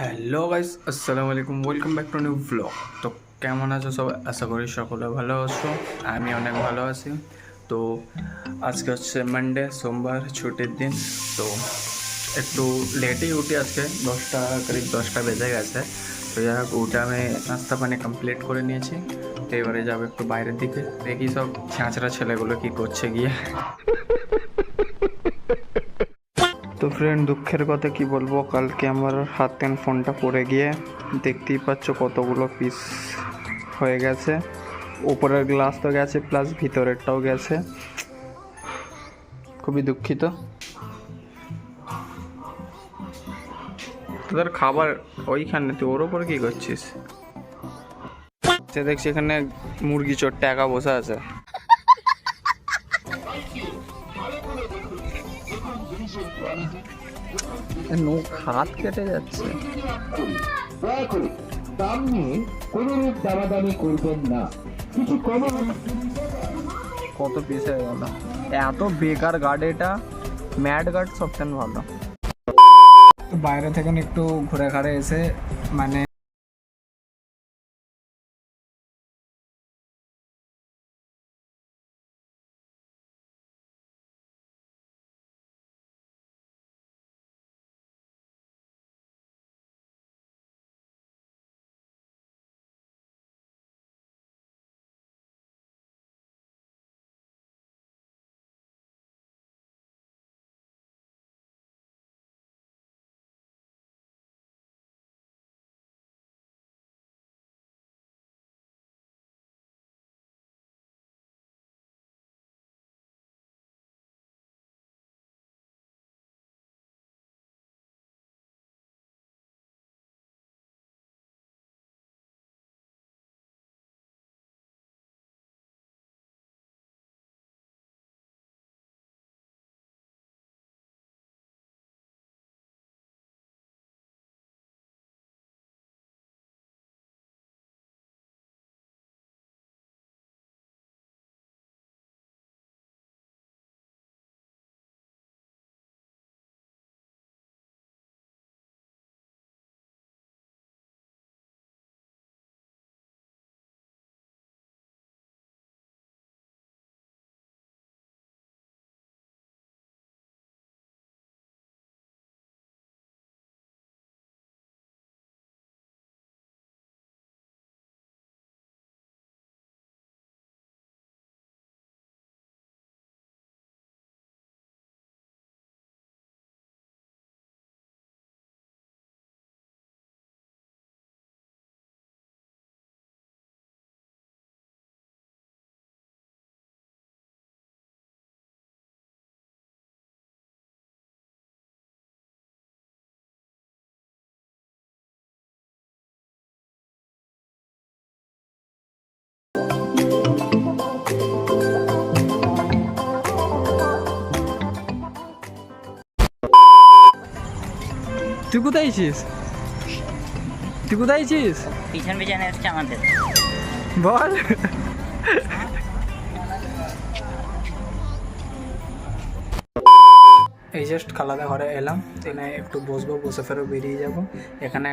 Hello guys, আসসালামু আলাইকুম। Welcome back to new blog তো কেমন আছো সবাই আশা করি সকলে ভালো আছো। আমি অনেক ভালো আছি। তো আজকে হচ্ছে মানডে সোমবার, ছুটির দিন। তো একটু লেটেই উঠি আজকে। দশটা, করিব দশটা বেজে গেছে। তো যাই হোক, উঠে আমি নাস্তা পানি কমপ্লিট করে নিয়েছি। তো এবারে যাব একটু বাইরের দিকে। দেখি সব ছেঁচড়া ছেলেগুলো কি করছে গিয়ে। তো ফ্রেন্ড দুঃখের কথা কি বলব? কালকে আমার হাতেন ফোনটা পড়ে গিয়ে দেখতেই পাচ্ছ কতগুলো পিস হয়ে গেছে। উপরের গ্লাস তো গেছে প্লাস ভিতরেরটাও গেছে। খুবই দুঃখিত। তোদের খাবার ওইখানে, তুই ওর ওপর কি করছিস? সে দেখছি এখানে মুরগি চোরটা একা বসে আছে। নখ হাত কেটে যাচ্ছে। দয়া করে দাম নিয়ে কোনো দামাদামি করবেন না। কিছু কমে কত পিস হয়ে গেল? এত বেকার গার্ড এটা। ম্যাড গার্ড সবচেয়ে ভালো। বাইরে থেকে একটু ঘুরে ঘাড়ে এসে মানে তুই কোথায় ছিস তুই কোথায় ছিস পিছন পিছনে এসছে আমাদের। বল। এই জাস্ট খালাদা ঘরে এলাম এখানে একটু বসবো বসে ফেরো বেরিয়ে যাব। এখানে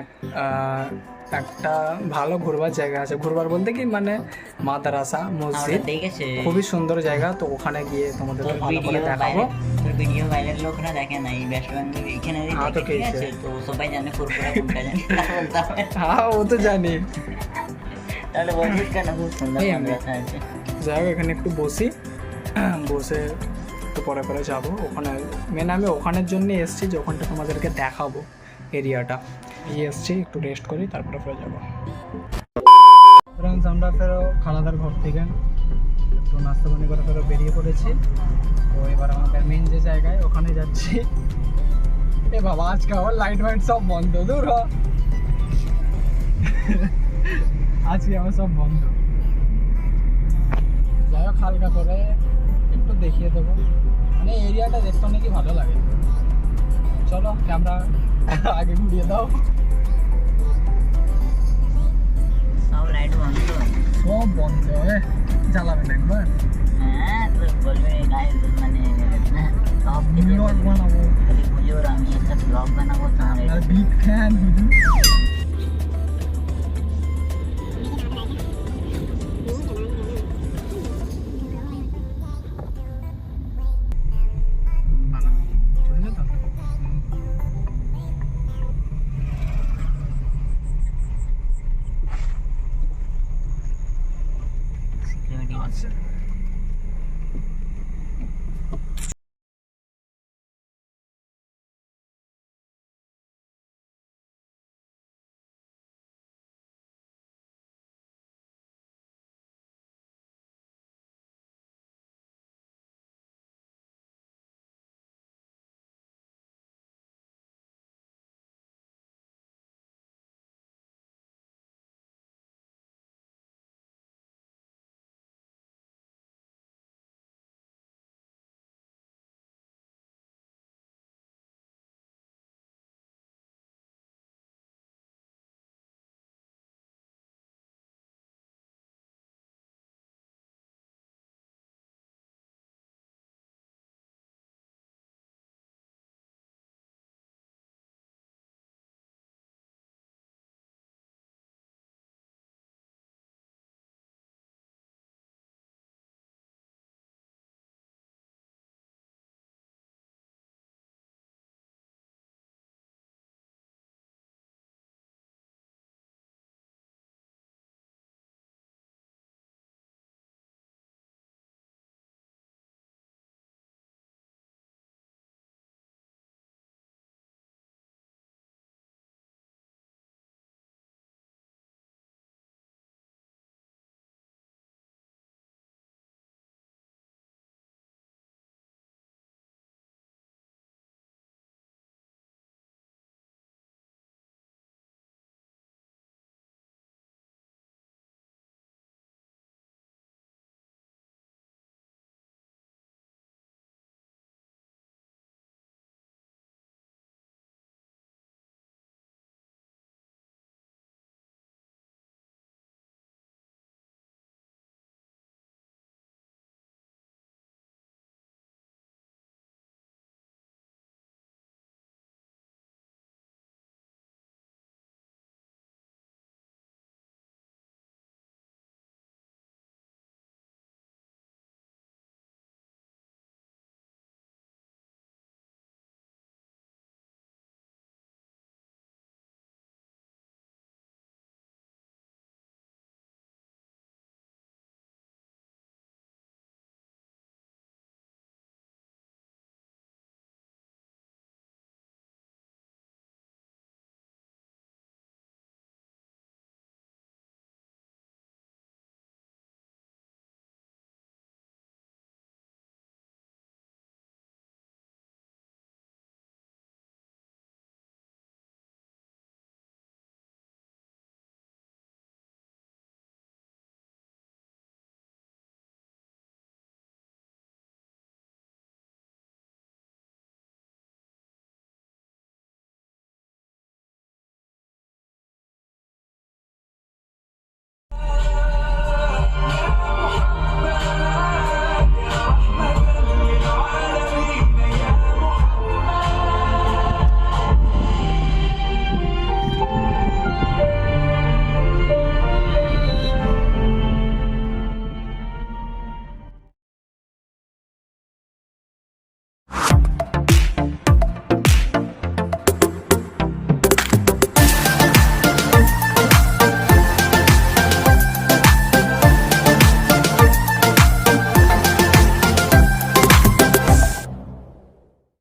একটা ভালো ঘুরবার জায়গা আছে। ঘুরবার বলতে কি? মানে মাদ্রাসা মসজিদ। খুবই সুন্দর জায়গা তো ওখানে গিয়ে তোমাদের ভালো করে দেখাবো। ভিডিও বাইরের লোকরা দেখে না এই বেঙ্গল এখানে হ্যাঁ, দেখে ঠিক আছে তো সবাই জানে ফুরফুরা কোনটা জানে। হ্যাঁ ও তো জানি। তাহলে বলছিস কেন? খুব সুন্দর মাদ্রাসা আছে। যাই হোক এখানে একটু বসি। বসে একটু পরে পরে যাব। ওখানে মেন আমি ওখানের জন্য এসেছি যে ওখানটা তোমাদেরকে দেখাবো এরিয়াটা এই এসছি একটু রেস্ট করি তারপরে পরে যাব। আমরা ফেরো খালাদার ঘর থেকে। একটু নাস্তা পানি করে ফেরো বেরিয়ে পড়েছি। তো এবার আমাদের মেন যে জায়গায় ওখানে যাচ্ছি। এ বাবা, আজকে আমার লাইট ফাইট সব বন্ধ, দূর আজকে আমার সব বন্ধ। যাই হোক, হালকা করে একটু দেখিয়ে দেবো। মানে এরিয়াটা দেখতে নাকি ভালো লাগে। চলো ক্যামেরা আগে ঘুরিয়ে দাও। সব লাইট বন্ধ। সব বন্ধ জ্বালাবেন একবার। হ্যাঁ বলবে মানে সব ব্লগ বানাবো। হুজুর আমি একটা ব্লগ বানাবো বিগ ফ্যান হুজুর। Wisconsin.